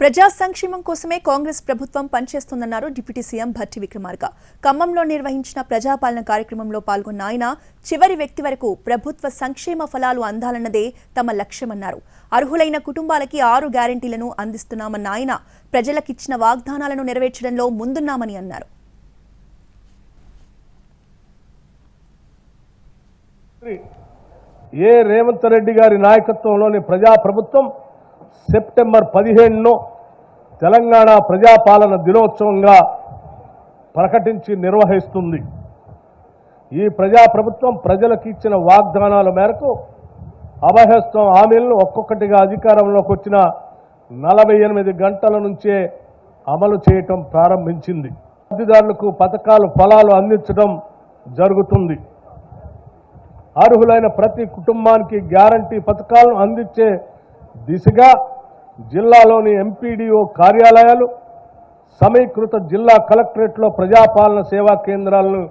ప్రజా సంక్షేమం కోసమే కాంగ్రెస్ ప్రభుత్వం పనిచేస్తోందన్నారు డిప్యూటీ సీఎం భట్టి విక్రమార్క. ఖమ్మంలో నిర్వహించిన ప్రజాపాలన కార్యక్రమంలో పాల్గొన్న ఆయన చివరి వ్యక్తి వరకు ప్రభుత్వ సంక్షేమ ఫలాలు అందాలన్నదే తమ లక్ష్యమన్నారు. అర్హులైన కుటుంబాలకి ఆరు గ్యారంటీలను అందిస్తున్నామన్న ఆయన ప్రజలకిచ్చిన వాగ్దానాలను నెరవేర్చడంలో ముందున్నామని అన్నారు. ఏ రేవంత్ రెడ్డి గారి నాయకత్వంలోని ప్రజాప్రభుత్వం సెప్టెంబర్ పదిహేనును తెలంగాణ ప్రజాపాలన దినోత్సవంగా ప్రకటించి నిర్వహిస్తుంది. ఈ ప్రజాప్రభుత్వం ప్రజలకు ఇచ్చిన వాగ్దానాల మేరకు అభయహస్తం హామీలను ఒక్కొక్కటిగా అధికారంలోకి వచ్చిన నలభై ఎనిమిది గంటల నుంచే అమలు చేయటం ప్రారంభించింది. లబ్ధిదారులకు పథకాలు ఫలాలు అందించడం జరుగుతుంది. అర్హులైన ప్రతి కుటుంబానికి గ్యారంటీ పథకాలను అందించే దిశగా జిల్లాలోని ఎంపీడీఓ కార్యాలయాలు సమీకృత జిల్లా కలెక్టరేట్లో ప్రజాపాలన సేవా కేంద్రాలను